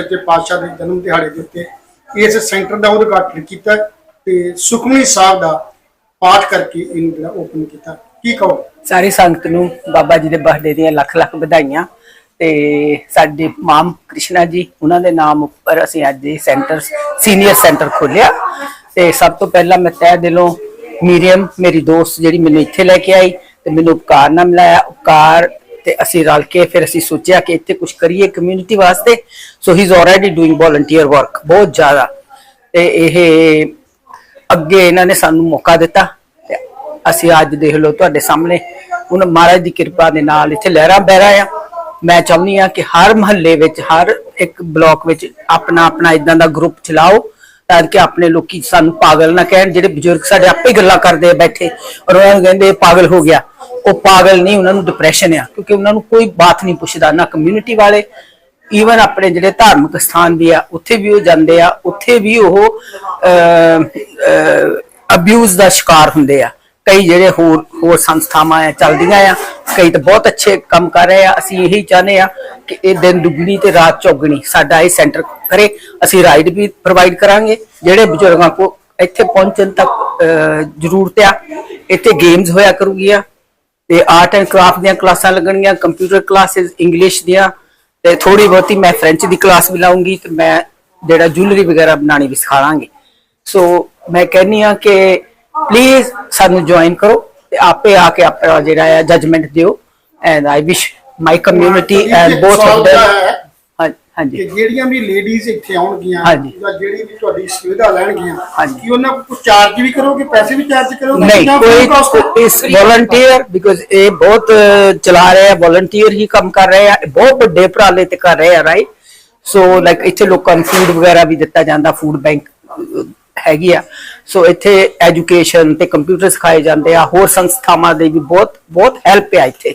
ਸੱਚੇ ਪਾਤਸ਼ਾਹ ਦੇ ਜਨਮ ਦਿਹਾੜੇ ਦੇ ਉੱਤੇ ਇਸ ਸੈਂਟਰ ਦਾ ਉਦਘਾਟਨ ਕੀਤਾ ਤੇ ਸੁਖਮਨੀ ਸਾਹਿਬ ਦਾ ਪਾਠ ਕਰਕੇ ਇਹਨੂੰ ਜਿਹੜਾ ਓਪਨ ਕੀਤਾ। ਕੀ ਕਹੋ ਸਾਰੀ ਸੰਗਤ ਨੂੰ ਬਾਬਾ ਜੀ ਦੇ ਬਰਥਡੇ ਦੀਆਂ ਲੱਖ ਲੱਖ ਵਧਾਈਆਂ ਤੇ ਸਾਡੇ ਮਾਮ ਕ੍ਰਿਸ਼ਨਾ ਜੀ, ਉਹਨਾਂ ਦੇ ਨਾਮ ਉੱਪਰ ਅਸੀਂ ਅੱਜ ਇਹ ਸੈਂਟਰ, ਸੀਨੀਅਰ ਸੈਂਟਰ ਖੋਲਿਆ ਤੇ ਸਭ ਤੋਂ ਪਹਿਲਾਂ ਮੈਂ ਤਹਿ ਦਿਲੋਂ ਮੀਰੀਅਮ ਮੇਰੀ ਦੋਸਤ ਜਿਹੜੀ ਮੈਨੂੰ ਇੱਥੇ ਲੈ ਕੇ ਆਈ ਤੇ ਮੈਨੂੰ ਉਪਕਾਰ ਨਾਲ ਮਿਲਾਇਆ। ਉਪਕਾਰ ਤੇ ਅਸੀਂ ਰਲ ਕੇ ਫਿਰ ਅਸੀਂ ਸੋਚਿਆ ਕਿ ਇੱਥੇ ਕੁਝ ਕਰੀਏ ਕਮਿਊਨਿਟੀ ਵਾਸਤੇ। So he is already doing volunteer work ਬਹੁਤ ਜ਼ਿਆਦਾ। ਤੇ ਇਹ ਅੱਗੇ ਇਹਨਾਂ ਨੇ ਸਾਨੂੰ ਮੌਕਾ ਦਿੱਤਾ ਅਸੀਂ ਅੱਜ ਦੇਖ ਲਓ ਤੁਹਾਡੇ ਸਾਹਮਣੇ। ਉਹਨਾਂ ਮਹਾਰਾਜ ਦੀ ਕਿਰਪਾ ਦੇ ਨਾਲ ਇੱਥੇ ਲਹਿਰਾ ਬਹਿਰਾ ਆ ਮੈਂ ਚਾਹੁੰਦੀ ਆ ਕਿ ਹਰ ਮਹੱਲੇ ਵਿੱਚ, ਹਰ ਇੱਕ ਬਲਾਕ ਵਿੱਚ ਆਪਣਾ ਆਪਣਾ ਇਦਾਂ ਦਾ ਗਰੁੱਪ ਚਲਾਓ। ਤਾਂ ਕਿ ਆਪਣੇ ਲੋਕੀ ਸਾਨੂੰ ਪਾਗਲ ਨਾ ਕਹਿਣ, ਜਿਹੜੇ ਬਜ਼ੁਰਗ ਸਾਡੇ ਆਪੇ ਗੱਲਾਂ ਕਰਦੇ ਆ ਬੈਠੇ, ਔਰ ਉਹਨਾਂ ਨੂੰ ਕਹਿੰਦੇ ਪਾਗਲ ਹੋ ਗਿਆ। ਉਹ ਪਾਗਲ ਨਹੀਂ, ਉਹਨਾਂ ਨੂੰ ਡਿਪਰੈਸ਼ਨ ਆ, ਕਿਉਂਕਿ ਉਹਨਾਂ ਨੂੰ ਕੋਈ ਬਾਤ ਨਹੀਂ ਪੁੱਛਦਾ, ਨਾ ਕਮਿਊਨਿਟੀ ਵਾਲੇ ਈਵਨ ਆਪਣੇ ਜਿਹੜੇ ਧਾਰਮਿਕ ਸਥਾਨ ਵੀ ਆ, ਉੱਥੇ ਵੀ ਉਹ ਜਾਂਦੇ ਆ, ਉੱਥੇ ਵੀ ਉਹ ਅਬਿਊਜ਼ ਦਾ ਸ਼ਿਕਾਰ ਹੁੰਦੇ ਆ। ਕਈ ਜਿਹੜੇ ਹੋਰ ਹੋਰ ਸੰਸਥਾਵਾਂ ਆ, ਚੱਲਦੀਆਂ ਆ, ਕਈ ਤਾਂ ਬਹੁਤ ਅੱਛੇ ਕੰਮ ਕਰ ਰਹੇ ਆ। ਅਸੀਂ ਇਹੀ ਚਾਹੁੰਦੇ ਆ ਕਿ ਇਹ ਦਿਨ ਦੁੱਗਣੀ ਤੇ ਰਾਤ ਚੌਗਣੀ ਸਾਡਾ ਇਹ ਸੈਂਟਰ ਕਰੇ। ਅਸੀਂ ਰਾਈਡ ਵੀ ਪ੍ਰੋਵਾਈਡ ਕਰਾਂਗੇ, ਜਿਹੜੇ ਬਜ਼ੁਰਗਾਂ ਕੋ ਇੱਥੇ ਪਹੁੰਚਣ ਤੱਕ ਜ਼ਰੂਰਤ ਆ, ਇੱਥੇ ਗੇਮਸ ਹੋਇਆ ਕਰੂਗੀਆਂ ਤੇ ਆਰਟ ਐਂਡ ਕਰਾਫਟ ਦੀਆਂ ਕਲਾਸਾਂ ਲੱਗਣਗੀਆਂ ਕੰਪਿਊਟਰ ਕਲਾਸਿਸ ਇੰਗਲਿਸ਼ ਦੀਆਂ। ਤੇ ਥੋੜੀ ਬਹੁਤੀ ਮੈਂ ਫ੍ਰੈਂਚ ਦੀ ਕਲਾਸ ਵੀ ਲਾਉਂਗੀ ਤੇ ਮੈਂ ਜਿਹੜਾ ਜੁਐਲਰੀ ਵਗੈਰਾ ਬਣਾਣੀ ਵੀ ਸਿਖਾਵਾਂਗੀ ਸੋ ਮੈਂ ਕਹਿੰਨੀ ਆ ਕਿ ਪਲੀਜ਼ ਸਾਨੂੰ ਜੁਆਇਨ ਕਰੋ ਤੇ ਆਪੇ ਆ ਕੇ ਆਪਣਾ ਜਿਹੜਾ ਹੈ ਜਜਮੈਂਟ ਦਿਓ and I wish my community and both of ਦਾ ਹੈ them ਹਾਂਜੀ ਕਿ ਜਿਹੜੀਆਂ ਵੀ ਲੇਡੀਜ਼ ਇੱਥੇ ਆਉਣਗੀਆਂ। ਜਾਂ ਜਿਹੜੀ ਵੀ ਤੁਹਾਡੀ ਸੁਵਿਧਾ ਲੈਣਗੀਆਂ। ਕੀ ਉਹਨਾਂ ਕੋਲ ਚਾਰਜ ਵੀ ਕਰੋਗੇ ਪੈਸੇ ਵੀ ਚਾਰਜ ਕਰੋਗੇ ਨਹੀਂ? ਕੋਈ ਇਸ ਵੋਲੰਟੀਅਰ ਬਿਕੋਜ਼ ਇਹ ਬਹੁਤ ਚਲਾ ਰਹੇ ਆ ਵੋਲੰਟੀਅਰ ਹੀ ਕੰਮ ਕਰ ਰਹੇ ਆ ਬਹੁਤ ਵੱਡੇ ਤੇ ਕਰ ਰਹੇ ਆ ਰਾਈਟ ਸੋ ਲਾਈਕ ਇੱਥੇ ਲੋਕਾਂ ਨੂੰ ਫੂਡ ਵਗੈਰਾ ਵੀ ਦਿੱਤਾ ਜਾਂਦਾ ਫੂਡ ਬੈਂਕ ਹੈਗੀ ਆ। ਸੋ ਇੱਥੇ ਐਜੂਕੇਸ਼ਨ ਤੇ ਕੰਪਿਊਟਰ ਸਿਖਾਏ ਜਾਂਦੇ ਆ। ਹੋਰ ਸੰਸਥਾਵਾਂ ਦੇ ਵੀ ਬਹੁਤ ਬਹੁਤ ਹੈਲਪ ਆ ਇੱਥੇ।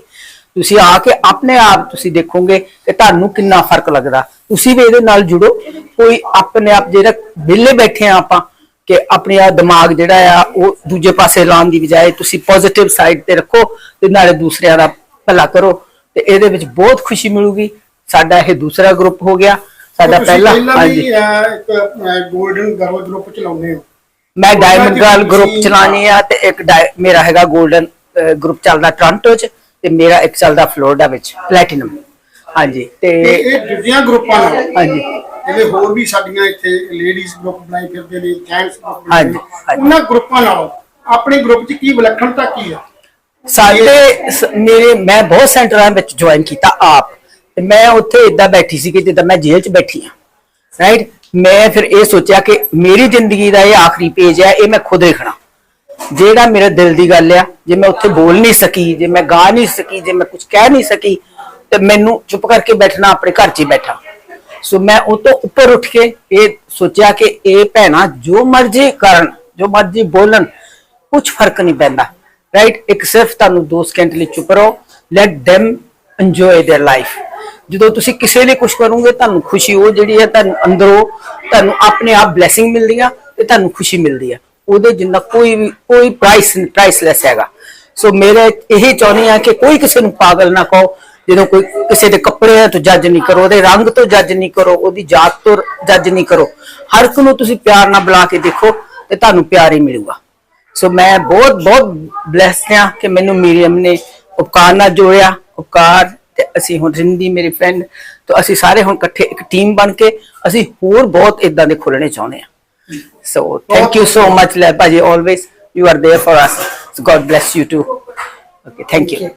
ਤੁਸੀਂ ਆ ਕੇ ਆਪਣੇ ਆਪ ਤੁਸੀਂ ਦੇਖੋਗੇ ਕਿ ਤੁਹਾਨੂੰ ਕਿੰਨਾ ਫ਼ਰਕ ਲੱਗਦਾ। ਤੁਸੀਂ ਵੀ ਇਹਦੇ ਨਾਲ ਜੁੜੋ। ਕੋਈ ਆਪਣੇ ਆਪ ਜਿਹੜਾ ਵਿਹਲੇ ਬੈਠੇ ਆ ਆਪਾਂ, ਕਿ ਆਪਣੇ ਆ ਦਿਮਾਗ ਜਿਹੜਾ ਆ, ਉਹ ਦੂਜੇ ਪਾਸੇ ਲਾਉਣ ਦੀ ਬਜਾਏ ਤੁਸੀਂ ਪੋਜ਼ਿਟਿਵ ਸਾਈਡ ਤੇ ਰੱਖੋ ਤੇ ਨਾਲੇ ਦੂਸਰਿਆਂ ਦਾ ਭਲਾ ਕਰੋ। ਤੇ ਇਹਦੇ ਵਿੱਚ ਬਹੁਤ ਖੁਸ਼ੀ ਮਿਲੂਗੀ। ਸਾਡਾ ਇਹ ਦੂਸਰਾ ਗਰੁੱਪ ਹੋ ਗਿਆ। ਸਾਡਾ ਪਹਿਲਾ ਹਾਂਜੀ ਵੀ ਅਹ, ਇੱਕ 골ਡਨ ਗਰਲ ਗਰੁੱਪ ਚਲਾਉਂਦੇ ਹੋ? ਮੈਂ ਡਾਇਮੰਡ ਗਰਲ ਗਰੁੱਪ ਚਲਾਣੀ ਆ ਤੇ ਇੱਕ ਮੇਰਾ ਹੈਗਾ 골ਡਨ ਗਰੁੱਪ ਚੱਲਦਾ ਟੋਰਾਂਟੋ ਚ ਤੇ ਮੇਰਾ ਇੱਕ ਚੱਲਦਾ ਫਲੋਰੀਡਾ ਵਿੱਚ ਪਲੈਟੀਨਮ ਹਾਂਜੀ ਤੇ ਇਹ ਦੂਜੀਆਂ ਗਰੁੱਪਾਂ ਨਾਲ? ਹਾਂਜੀ। ਜਿਵੇਂ ਹੋਰ ਵੀ ਸਾਡੀਆਂ ਇੱਥੇ ਲੇਡੀਜ਼ ਗਰੁੱਪ ਬਣਾਏ ਫਿਰਦੇ ਨੇ ਜੈਂਟਸ ਗਰੁੱਪ ਹਾਂਜੀ। ਉਹਨਾਂ ਗਰੁੱਪਾਂ ਨਾਲ ਆਪਣੇ ਗਰੁੱਪ 'ਚ ਕੀ ਵਿਲੱਖਣਤਾ ਕੀ ਆ? ਸਾਡੇ ਮੇਰੇ ਮੈਂ ਬਹੁਤ ਸੈਂਟਰਾਂ ਵਿੱਚ ਜੁਆਇਨ ਕੀਤਾ ਆਪ। ਤੇ ਮੈਂ ਉੱਥੇ ਇਦਾਂ ਬੈਠੀ ਸੀ ਕਿ ਜਿੱਦਾਂ ਮੈਂ ਜੇਲ੍ਹ 'ਚ ਬੈਠੀ ਆ ਰਾਈਟ ਮੈਂ ਫਿਰ ਇਹ ਸੋਚਿਆ ਕਿ ਮੇਰੀ ਜ਼ਿੰਦਗੀ ਦਾ ਇਹ ਆਖਰੀ ਪੇਜ ਹੈ, ਇਹ ਮੈਂ ਖੁਦ ਲਿਖਣਾ। ਜਿਹੜਾ ਮੇਰੇ ਦਿਲ ਦੀ ਗੱਲ ਆ, ਜੇ ਮੈਂ ਉੱਥੇ ਬੋਲ ਨਹੀਂ ਸਕੀ, ਜੇ ਮੈਂ ਗਾ ਨਹੀਂ ਸਕੀ, ਜੇ ਮੈਂ ਕੁਝ ਕਹਿ ਨਹੀਂ ਸਕੀ, ਤੇ ਮੈਨੂੰ ਚੁੱਪ ਕਰਕੇ ਬੈਠਣਾ, ਆਪਣੇ ਘਰ 'ਚ ਹੀ ਬੈਠਾ। ਸੋ ਮੈਂ ਉਹ ਤੋਂ ਉੱਪਰ ਉੱਠ ਕੇ ਇਹ ਸੋਚਿਆ ਕਿ ਇਹ ਭੈਣਾ ਜੋ ਮਰਜ਼ੀ ਕਰਨ, ਜੋ ਮਰਜ਼ੀ ਬੋਲਣ ਕੁਝ ਫ਼ਰਕ ਨਹੀਂ ਪੈਂਦਾ ਰਾਈਟ ਇੱਕ ਸਿਰਫ ਤੁਹਾਨੂੰ 2 ਸਕਿੰਟ ਲਈ ਚੁੱਪ ਰਹੋ। Let them enjoy their life ਜਦੋਂ ਤੁਸੀਂ ਕਿਸੇ ਲਈ ਕੁਝ ਕਰੋਗੇ, ਤੁਹਾਨੂੰ ਖੁਸ਼ੀ ਉਹ ਜਿਹੜੀ ਹੈ ਤੁਹਾਨੂੰ ਅੰਦਰੋਂ ਤੁਹਾਨੂੰ ਆਪਣੇ ਆਪ ਬਲੇਸਿੰਗ ਮਿਲਦੀ ਆ ਤੇ ਤੁਹਾਨੂੰ ਖੁਸ਼ੀ ਮਿਲਦੀ ਆ। ਉਹਦੇ ਜਿੰਨਾ ਕੋਈ ਵੀ, ਕੋਈ ਪ੍ਰਾਈਸ ਪ੍ਰਾਈਸਲੈਸ ਹੈਗਾ। ਸੋ ਮੇਰੇ ਇਹ ਚਾਹੁੰਦੀ ਆ ਕਿ ਕੋਈ ਕਿਸੇ ਨੂੰ ਪਾਗਲ ਨਾ ਕਹੋ। ਜਦੋਂ ਕੋਈ ਕਿਸੇ ਦੇ ਕੱਪੜੇ ਤੋਂ ਜੱਜ ਨਹੀਂ ਕਰੋ, ਉਹਦੇ ਰੰਗ ਤੋਂ ਜੱਜ ਨਹੀਂ ਕਰੋ, ਉਹਦੀ ਜਾਤ ਤੋਂ ਜੱਜ ਨਹੀਂ ਕਰੋ। ਹਰ ਇੱਕ ਨੂੰ ਤੁਸੀਂ ਪਿਆਰ ਨਾਲ ਬੁਲਾ ਕੇ ਦੇਖੋ ਤੇ ਤੁਹਾਨੂੰ ਪਿਆਰ ਹੀ ਮਿਲੂਗਾ। ਸੋ ਮੈਂ ਬਹੁਤ ਬਹੁਤ ਬlesed ਹਾਂ ਕਿ ਮੈਨੂੰ ਮੀਡੀਅਮ ਨੇ ਉਪਕਾਰ ਨਾਲ ਜੋੜਿਆ। ਉਪਕਾਰ ਤੇ ਅਸੀਂ ਹੁਣ ਰਿੰਦੀ ਮੇਰੀ ਫਰੈਂਡ ਤੋਂ ਅਸੀਂ ਸਾਰੇ ਹੁਣ ਇਕੱਠੇ ਇੱਕ ਟੀਮ ਬਣ ਕੇ ਅਸੀਂ ਹੋਰ ਬਹੁਤ ਇਦਾਂ ਦੇ ਖੋਲਣੇ ਚਾਹੁੰਦੇ ਆ so thank you so much ਲੈ ਭਾਜੀ always you are there for us God bless you too okay thank you